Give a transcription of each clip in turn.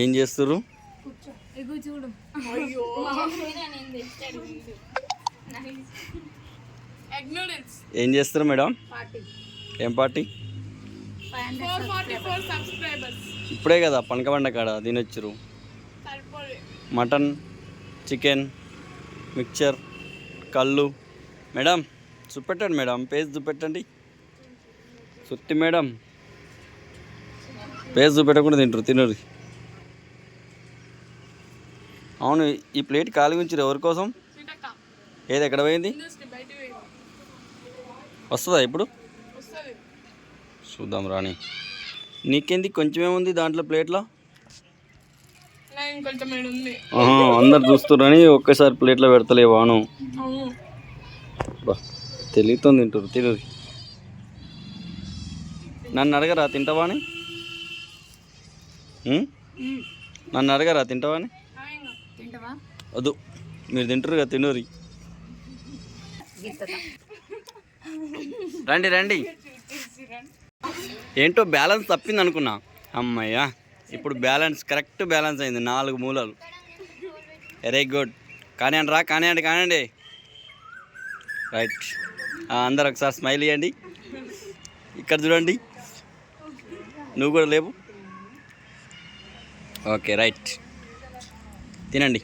ఏం చేస్తారు ఏం చేస్తారు మేడం? పార్టీ. ఏం పార్టీ? ఇప్పుడే కదా పనకబండ కాడ తినొచ్చురు మటన్ చికెన్ మిక్చర్ కళ్ళు. మేడం చూపెట్టండి మేడం పేజ్ చూపెట్టండి. సుత్తి మేడం. పేజ్ చూపెట్టకుండా తింటారు తినరు. అవును ఈ ప్లేట్ ఖాళీ ఉంచారు ఎవరి కోసం? ఏది ఎక్కడ పోయింది? వస్తుందా ఇప్పుడు? చూద్దాం రాని నీకేంది కొంచెమే ఉంది దాంట్లో ప్లేట్లో? అందరు చూస్తున్నారని ఒక్కసారి ప్లేట్లో పెడతలేవాను తెలియతో తింటారు తినరు నన్ను అడగరా తింటావా అని? నన్ను అడగరా తింటావా అని? తింటావా? వద్దు. మీరు తింటారు కదా తినరు. రండి రండి. ఏంటో బ్యాలెన్స్ తప్పింది అనుకున్నా. అమ్మయ్యా ఇప్పుడు బ్యాలెన్స్ కరెక్ట్ బ్యాలెన్స్ అయింది నాలుగు మూలలు. వెరీ గుడ్ కానివ్వండి రా కానివ్వండి కానివ్వండి రైట్ అందరు ఒకసారి స్మైల్ ఇవ్వండి ఇక్కడ చూడండి. నువ్వు కూడా లేవు ఓకే రైట్. తినండి.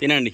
తినండి.